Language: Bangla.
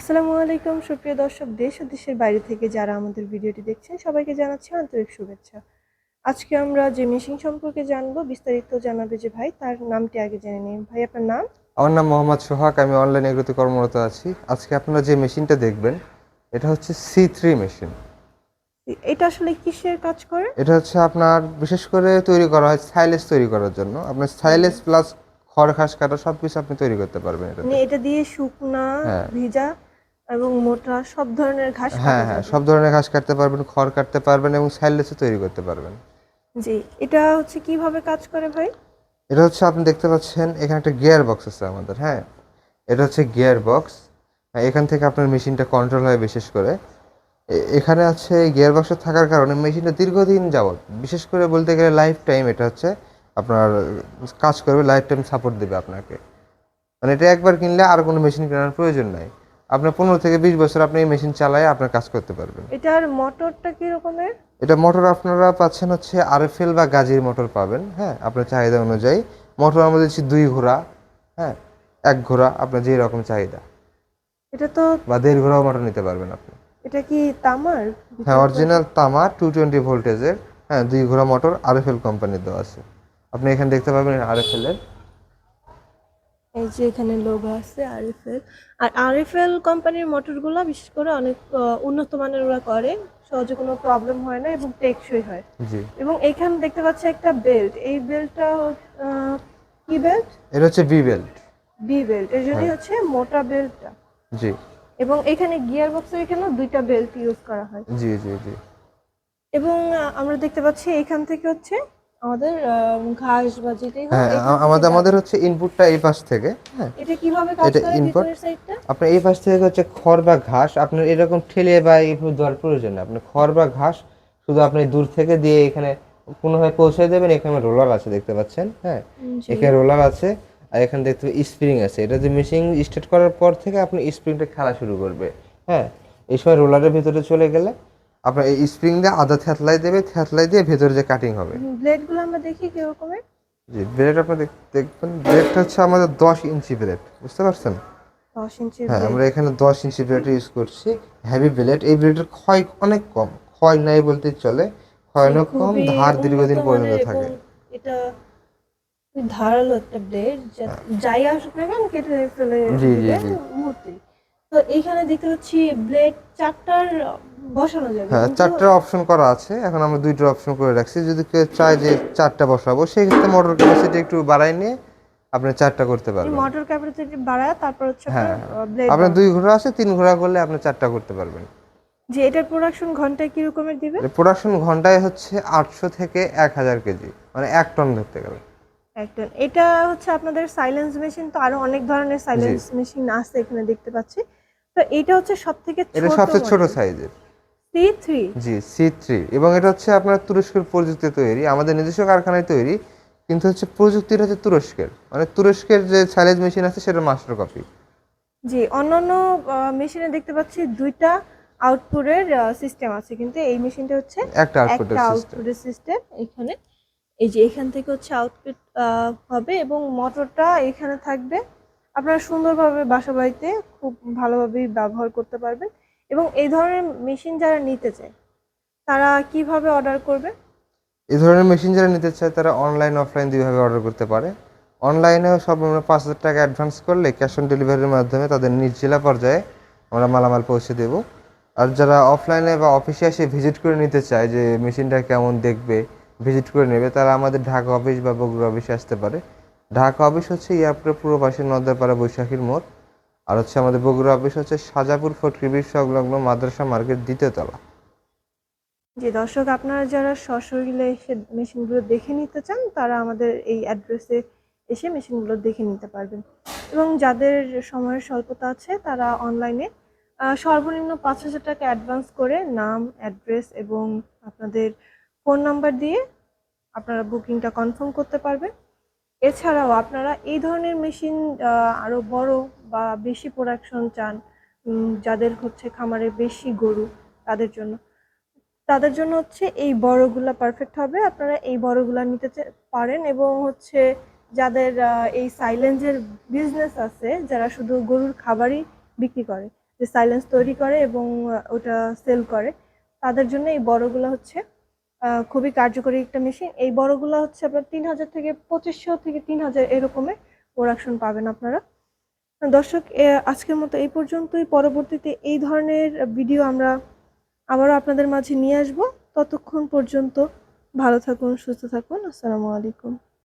আসসালামু আলাইকুম সুপ্রিয় দর্শক দেশ ও দেশের বাইরে থেকে যারা আমাদের ভিডিওটি দেখছেন সবাইকে জানাচ্ছি আন্তরিক শুভেচ্ছা। আজকে আমরা যে মেশিন সম্পর্কে জানব বিস্তারিত জানাবে যে ভাই তার নামটি আগে জেনে নিন ভাই আপনার নাম? আমার নাম মোহাম্মদ সোহাগ আমি অনলাইন এগ্রোতে কর্মরত আছি। আজকে আপনারা যে মেশিনটা দেখবেন এটা হচ্ছে সি থ্রি মেশিন। এটা আসলে কিসের কাজ করে? এটা হচ্ছে আপনার বিশেষ করে তৈরি করা হয় সাইলেস তৈরি করার জন্য। আপনার সাইলেস প্লাস খড় ঘাস কাটা সব কিছু আপনি তৈরি করতে পারবেন এটা মানে এটা দিয়ে শুকনা হ্যাঁ। ভিজা এবং মোটা সব ধরনের ঘাস হ্যাঁ হ্যাঁ সব ধরনের ঘাস কাটতে পারবেন খড় কাটতে পারবেন এবং সাইলেসও তৈরি করতে পারবেন। জি এটা হচ্ছে কীভাবে কাজ করে ভাই? এটা হচ্ছে আপনি দেখতে পাচ্ছেন এখানে একটা গিয়ার বক্স আছে আমাদের হ্যাঁ? এটা হচ্ছে গিয়ার বক্স। এখান থেকে আপনার মেশিনটা কন্ট্রোল হয় বিশেষ করে। এখানে আছে গিয়ার বক্স থাকার কারণে মেশিনটা দীর্ঘদিন যাবত বিশেষ করে বলতে গেলে লাইফ টাইম এটা হচ্ছে আপনার কাজ করবে লাইফ টাইম সাপোর্ট দেবে আপনাকে। মানে এটা একবার কিনলে আর কোনো মেশিন কেনার প্রয়োজন নাই। আপনার পনেরো থেকে বিশ বছর আপনি এই মেশিন চালায় আপনার কাজ করতে পারবেন। এটার মোটরটা কি রকমের? এটা মোটর আপনারা পাচ্ছেন হচ্ছে আরএফএল বা গাজির মোটর পাবেন হ্যাঁ? আপনার চাহিদা অনুযায়ী। মোটর আমাদের দিচ্ছি দুই ঘোড়া হ্যাঁ? এক ঘোড়া আপনার যে রকম চাহিদা। এটা তো বা দেড় ঘোড়াও মোটর নিতে পারবেন আপনি। এটা কি তামার? হ্যাঁ অরিজিনাল তামা টু টোয়েন্টি ভোল্টেজের হ্যাঁ দুই ঘোড়া মোটর আরএফএল কোম্পানির দেওয়া আছে। আপনি এখানে দেখতে পাবেন আরএফএল এর এই যে এখানে লোগো আছে আরএফএল আর আরএফএল কোম্পানির মোটরগুলো বিশেষ করে অনেক উন্নত মানের ওরা করে। সহজে কোনো প্রবলেম হয় না এবং টেকসই হয়। জি। এবং এখানে দেখতে পাচ্ছি একটা বেল্ট এই বেল্টটা কি বেল্ট এটা হচ্ছে বি বেল্ট বি বেল্ট এর জন্যই হ্যাঁ। হচ্ছে মোটা বেল্টটা জি। এবং এখানে গিয়ার বক্সের এখানে দুইটা বেল্ট ইউজ করা হয়। জি জি জি। এবং আমরা দেখতে পাচ্ছি এখান থেকে হচ্ছে আমাদের ঘাস বা যেটাই হোক হ্যাঁ আমাদের আমাদের হচ্ছে ইনপুটটা এই পাশ থেকে হ্যাঁ। এটা কীভাবে কাজ করে সাইডটা আপনার এই পাশ থেকে হচ্ছে খড় বা ঘাস আপনার এরকম ঠেলে বা এইভাবে দেওয়ার প্রয়োজন না আপনার খড় বা ঘাস শুধু আপনি দূর থেকে দিয়ে এখানে কোনোভাবে পৌঁছে দেবেন এখানে রোলার আছে দেখতে পাচ্ছেন হ্যাঁ। এখানে রোলার আছে আর এখানে দেখতে স্প্রিং আছে। এটা যে মেশিন স্টার্ট করার পর থেকে আপনি স্প্রিংটা খেলা শুরু করবে হ্যাঁ। এই সময় রোলারের ভিতরে চলে গেলে আপনার এই স্প্রিং দিয়ে আধা থ্যাতলাই দেবে থ্যাতলাই দিয়ে ভেতরে যে কাটিং হবে। ব্লেডগুলো আমরা দেখি কিরকমের জি ব্লেড আপনি দেখ- দেখবেন ব্লেডটা হচ্ছে আমাদের দশ ইঞ্চি ব্লেড বুঝতে পারছেন? দশ ইঞ্চি হ্যাঁ আমরা এখানে দশ ইঞ্চি ব্লেড ইউজ করছি হেভি ব্লেড এই ব্লেডের ক্ষয় অনেক কম ক্ষয় নাই বলতে চলে ক্ষয় অনেক কম ধার দীর্ঘদিন পর্যন্ত থাকে। এটা ধারালো একটা ব্লেড যাই আসুক না কেন কেটে ফেলে জি, জি, জি। তো এইখানে দেখতে পাচ্ছি ব্লেড চারটার বসানো যাবে। হ্যাঁ চারটা অপশন করা আছে। এখন আমরা দুইটা অপশন করে রাখছি। যদি কেউ চায় যে চারটা বসাবো সেই ক্ষেত্রে মোটর ক্যাপাসিটি একটু বাড়াই নিয়ে আপনি চারটা করতে পারবেন। মোটর ক্যাপাসিটি বাড়ায় তারপর হচ্ছে হ্যাঁ আপনার দুই ঘোড়া আছে তিন ঘোড়া করলে আপনি চারটা করতে পারবেন। যে এটার প্রোডাকশন ঘন্টায় কি রকমের দিবে প্রোডাকশন ঘন্টায় হচ্ছে আটশো থেকে এক হাজার কেজি। মানে এক টন ধরতে গেলে। একটন এটা হচ্ছে আপনাদের সাইলেন্স মেশিন তো আরও অনেক ধরনের সাইলেন্স মেশিন আছে এখানে দেখতে পাচ্ছি। তো এটা হচ্ছে সব থেকে এটা সবচেয়ে ছোট সাইজের C three G C three এবং এটা হচ্ছে আপনার তুরস্কের প্রযুক্তি তৈরি আমাদের নিজস্ব কারখানায় তৈরি কিন্তু হচ্ছে প্রযুক্তিটা হচ্ছে তুরস্কের। মানে তুরস্কের যে সাইলেজ মেশিন আছে সেটা মাস্টার কপি জি অন্যান্য মেশিনে দেখতে পাচ্ছি দুইটা আউটপুটের সিস্টেম আছে কিন্তু এই মেশিনটা হচ্ছে একটা আউটপুটের আউটপুটের সিস্টেম এখানে। এই যে এখান থেকে হচ্ছে আউটপুট হবে এবং মোটরটা এখানে থাকবে। আপনারা সুন্দরভাবে বাসা বাড়িতে খুব ভালোভাবেই ব্যবহার করতে পারবেন। এবং এই ধরনের মেশিন যারা নিতে চায়, তারা কীভাবে অর্ডার করবে? এই ধরনের মেশিন যারা নিতে চায়, তারা অনলাইন অফলাইন দুইভাবে অর্ডার করতে পারে। অনলাইনেও আমরা পাঁচ হাজার টাকা অ্যাডভান্স করলে ক্যাশ অন ডেলিভারির মাধ্যমে তাদের নিজ জেলা পর্যায়ে আমরা মালামাল পৌঁছে দেব। আর যারা অফলাইনে বা অফিসে এসে ভিজিট করে নিতে চায় যে মেশিনটা কেমন দেখবে ভিজিট করে নেবে, তারা আমাদের ঢাকা অফিস বা বগুড়া অফিসে আসতে পারে। ঢাকা অফিস হচ্ছে ইয়ারপুরের পূর্ব পাশে নদাপাড়া বৈশাখীর মোড়। আর হচ্ছে আমাদের বগুড়া অফিস হচ্ছে সাজাপুর ফটকিবির সংলগ্ন মাদ্রাসা মার্কেট দ্বিতীয় তলা। যে দর্শক, আপনারা যারা সশরীরে এসে মেশিনগুলো দেখে নিতে চান, তারা আমাদের এই অ্যাড্রেসে এসে মেশিনগুলো দেখে নিতে পারবেন। এবং যাদের সময়ের স্বল্পতা আছে, তারা অনলাইনে সর্বনিম্ন পাঁচ হাজার টাকা অ্যাডভান্স করে নাম অ্যাড্রেস এবং আপনাদের ফোন নাম্বার দিয়ে আপনারা বুকিংটা কনফার্ম করতে পারবেন। এছাড়াও আপনারা এই ধরনের মেশিন আরও বড় বা বেশি প্রোডাকশন চান যাদের হচ্ছে খামারে বেশি গরু তাদের জন্য। তাদের জন্য হচ্ছে এই বড়গুলা পারফেক্ট হবে। আপনারা এই বড়গুলা নিতে পারেন এবং হচ্ছে যাদের এই সাইলেন্সের বিজনেস আছে, যারা শুধু গরুর খাবারই বিক্রি করে, যে সাইলেন্স তৈরি করে এবং ওটা সেল করে, তাদের জন্য এই বড়গুলো হচ্ছে খুবই কার্যকরী একটা মেশিন এই বড়গুলো হচ্ছে আপনার তিন হাজার থেকে পঁচিশশো থেকে তিন হাজার এরকমের প্রোডাকশন পাবেন আপনারা। দর্শক আজকের মতো এই পর্যন্তই। পরবর্তীতে এই ধরনের ভিডিও আমরা আবারও আপনাদের মাঝে নিয়ে আসব। ততক্ষণ পর্যন্ত ভালো থাকুন, সুস্থ থাকুন। আসসালামু আলাইকুম।